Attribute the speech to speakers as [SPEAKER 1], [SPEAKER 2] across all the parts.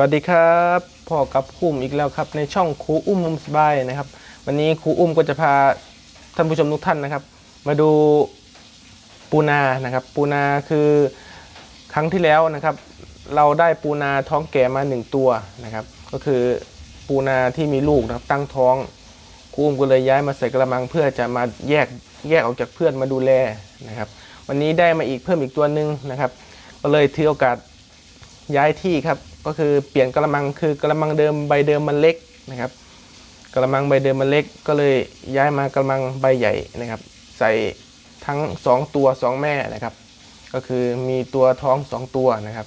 [SPEAKER 1] วัสดีครับพ่อกับครูอุ้มอีกแล้วครับในช่องครูอุ้มมุมสบายนะครับ วันนี้ครูอุ้มก็จะพาท่านผู้ชมทุกท่านนะครับ มาดูปูนานะครับ ปูนาคือครั้งที่แล้วนะครับ เราได้ปูนาท้องแก่มาหนึ่งตัวนะครับ ก็คือปูนาที่มีลูกนะครับตั้งท้องครูอุ้มก็เลยย้ายมาใส่กระมังเพื่อจะมาแยกแยกออกจากเพื่อนมาดูแลนะครับ วันนี้ได้มาอีกเพิ่มอีกตัวหนึ่งนะครับ ก็เลยถือโอกาสย้ายที่ครับ ก็คือเปลี่ยนกระมังคือกระมังเดิมใบเดิมมันเล็กนะครับกระมังใบเดิมมันเล็กก็เลยย้ายมากระมังใบใหญ่นะครับ ใส่ทั้ง 2 ตัว 2 แม่นะครับ ก็คือมีตัวท้อง 2 ตัวนะครับ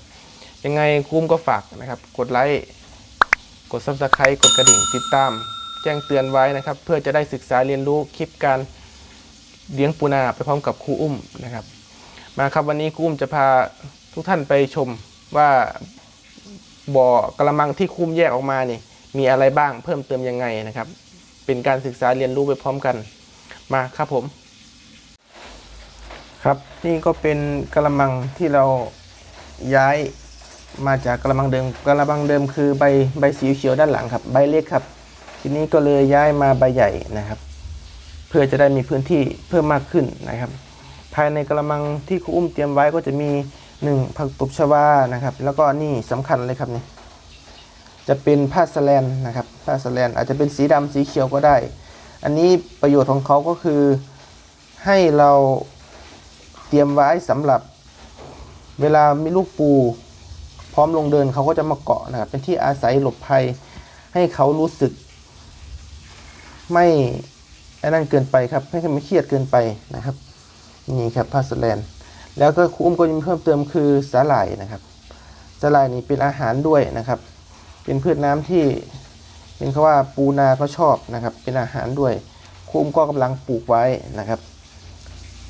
[SPEAKER 1] ยังไงคุ้มก็ฝากนะครับ กดไลค์กด subscribe กดกระดิ่งติดตาม แจ้งเตือนไว้นะครับ เพื่อจะได้ศึกษาเรียนรู้คลิปการเลี้ยงปูนาไปพร้อมกับครูอุ้มนะครับ มาครับวันนี้ครูอุ้มจะพาทุกท่านไปชมว่า บ่อกระมังที่คุ้มแยกออกมานี่มีอะไรบ้างเพิ่มเติมยังไงนะครับ เป็นการศึกษาเรียนรู้ไปพร้อมกันมาครับผม ครับนี่ก็เป็นกระมังที่เราย้ายมาจากกระมังเดิมกระมังเดิมคือใบใบสีเขียวด้านหลังครับ ใบเล็กครับ ทีนี้ก็เลยย้ายมาใบใหญ่นะครับ เพื่อจะได้มีพื้นที่เพิ่มมากขึ้นนะครับ ภายในกระมังที่ครูอุ้มเตรียมไว้ก็จะมี หนึ่งผักตบชวานะครับ แล้วก็นี่สำคัญเลยครับนี่จะเป็นผ้าสแลนนะครับผ้าสแลนอาจจะเป็นสีดำสีเขียวก็ได้ อันนี้ประโยชน์ของเขาก็คือให้เราเตรียมไว้สำหรับเวลามีลูกปู พร้อมลงเดินเขาก็จะมาเกาะนะครับ เป็นที่อาศัยหลบภัย ให้เขารู้สึก ไม่ไอ้นั่นเกินไปครับให้เขาไม่เครียดเกินไปนะครับ นี่ครับผ้าสแลน แล้วก็ครูอุ้มก็ยังเพิ่มเติมคือสาหร่ายนะครับสาหร่ายนี่เป็นอาหารด้วยนะครับ เป็นพืชน้ำที่เป็นเขาว่าปูนาก็ชอบนะครับ เป็นอาหารด้วยครูอุ้มก็กำลังปลูกไว้นะครับ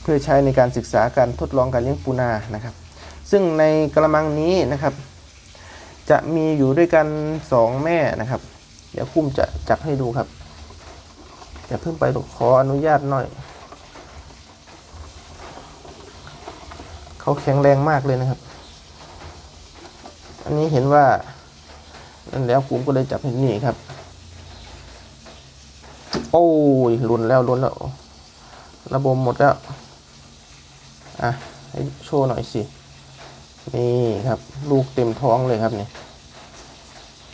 [SPEAKER 1] เพื่อใช้ในการศึกษาการทดลองการเลี้ยงปูนานะครับ ซึ่งในกระมังนี้นะครับ จะมีอยู่ด้วยกันสองแม่นะครับ เดี๋ยวคุ้มจะจับให้ดูครับอย่าเพิ่งไปหรอกขออนุญาตหน่อย เขาแข็งแรงมากเลยนะครับ อันนี้เห็นว่านั่นแล้วผมก็เลยจับให้นี่ครับ โอ้ยลุนแล้วลุนแล้ว ระบบหมดแล้ว อะ ให้โชว์หน่อยสิ นี่ครับ ลูกเต็มท้องเลยครับนี่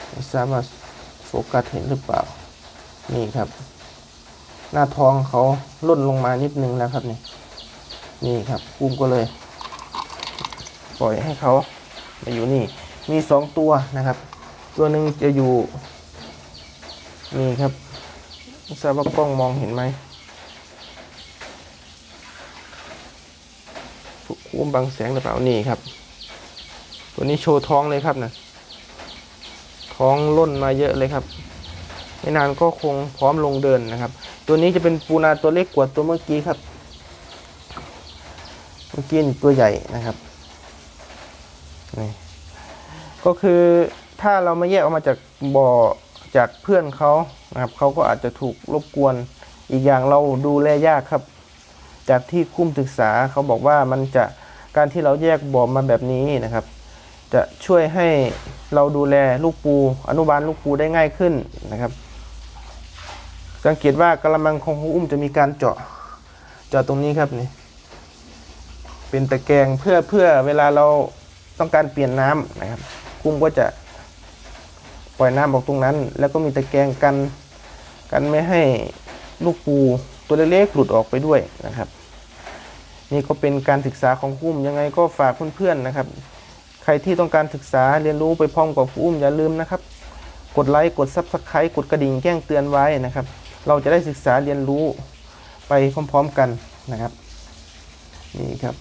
[SPEAKER 1] ไม่ทราบว่าโฟกัสเห็นหรือเปล่า นี่ครับ หน้าท้องเขาล่นลงมานิดนึงแล้วครับนี่ นี่ครับปุ้มก็เลย ปล่อยให้เขามาอยู่นี่ มีสองตัวนะครับ ตัวหนึ่งจะอยู่นี่ครับทราบว่ากล้องมองเห็นไหมคุ้มบังแสงหรือเปล่านี่ครับ ตัวนี้โชว์ท้องเลยครับนะท้องล่นมาเยอะเลยครับไม่นานก็คงพร้อมลงเดินนะครับ ตัวนี้จะเป็นปูนาตัวเล็กกว่าตัวเมื่อกี้ครับ เมื่อกี้ตัวใหญ่นะครับ นี่ก็คือถ้าเราไม่แยกออกมาจากบ่อจากเพื่อนเขานะครับเขาก็อาจจะถูกรบกวนอีกอย่างเราดูแลยากครับ จากที่คุ้มศึกษาเขาบอกว่ามันจะการที่เราแยกบ่อมาแบบนี้นะครับ จะช่วยให้เราดูแลลูกปู อนุบาลลูกปูได้ง่ายขึ้นนะครับ สังเกตว่ากระมังของครูอุ้มจะมีการเจาะเจาะตรงนี้ครับนี่เป็นตะแกรงเพื่อเพื่อเวลาเรา ต้องการเปลี่ยนน้ำนะครับ กุ้งก็จะปล่อยน้ำออกตรงนั้น แล้วก็มีตะแกรงกันกันไม่ให้ลูกปูตัวเล็กๆหลุดออกไปด้วยนะครับ นี่ก็เป็นการศึกษาของกุ้มยังไงก็ฝากเพื่อนๆนะครับ ใครที่ต้องการศึกษาเรียนรู้ไปพร้อมกับกุ้มอย่าลืมนะครับ กดไลค์กดซับสไครต์กดกระดิ่งแจ้งเตือนไว้นะครับ เราจะได้ศึกษาเรียนรู้ไปพร้อมๆกันนะครับ นี่ครับ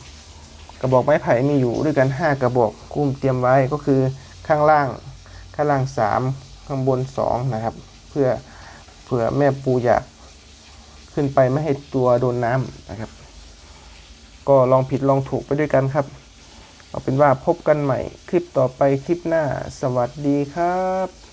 [SPEAKER 1] กระบอกไม้ไผ่มีอยู่ด้วยกัน 5 กระบอกกุ้มเตรียมไว้ก็คือข้างล่างข้างล่าง 3 ข้างบน 2 นะครับ เพื่อเผื่อแม่ปูอยากขึ้นไปไม่ให้ตัวโดนน้ำนะครับ ก็ลองผิดลองถูกไปด้วยกันครับเอาเป็นว่าพบกันใหม่คลิปต่อไปคลิปหน้า สวัสดีครับ